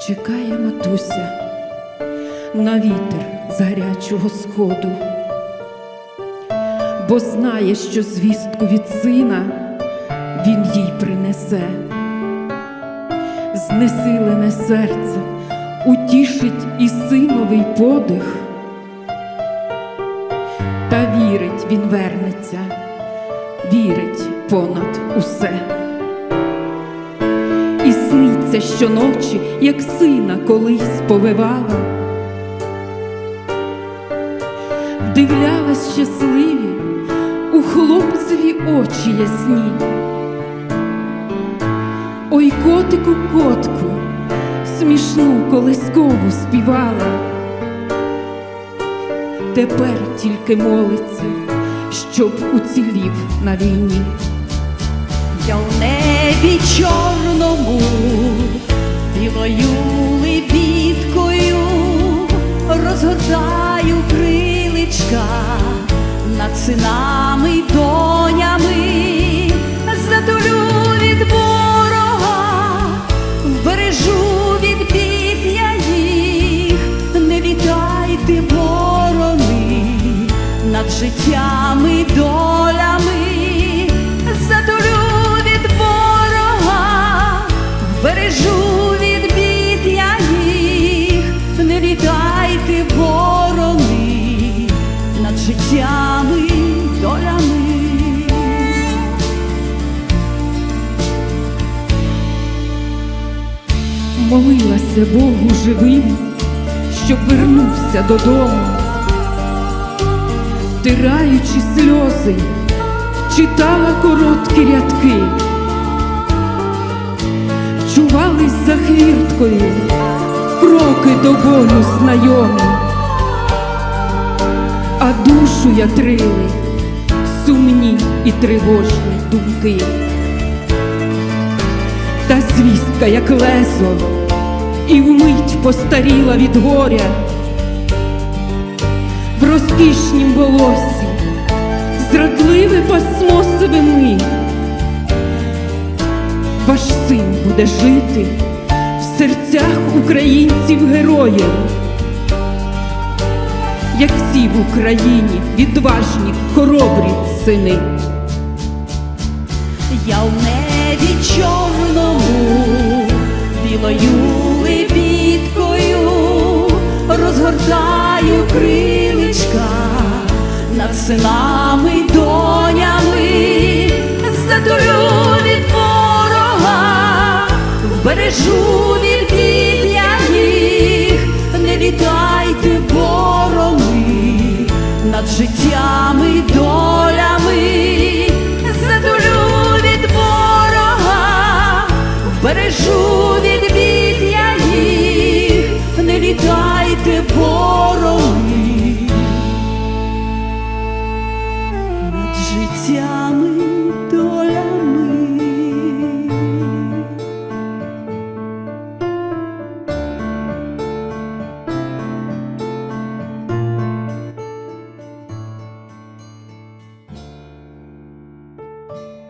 Чекає матуся на вітер гарячого сходу, бо знає, що звістку від сина він їй принесе. Знесилене серце утішить і синовий подих, та вірить, він вернеться, вірить понад усе. Сниться щоночі, як сина колись повивала, вдивлялась щасливі у хлопцеві очі ясні. Ой, котику, котку, смішну колискову співала. Тепер тільки молиться, щоб уцілів на війні. Я в небі чорному, над синами й донями, затулю від ворога, вбережу від бід я їх, не вітайте ворони над життями долями, затулю життями долями. Молилася Богу живим, щоб вернувся додому, втираючи сльози, читала короткі рядки, вчувались за хвірткою, кроки до болю знайомі, а душу ятрили сумні і тривожні думки. Та звістка, як лезо, і вмить постаріла від горя, в розкішнім волосі, зрадливе пасмо сивини. Ваш син буде жити в серцях українців героїв, як всі в Україні відважні, хоробрі сини. Я в небі чорному, білою лебідкою розгортаю криличка над синами донями, затулю від ворога, вбережу від над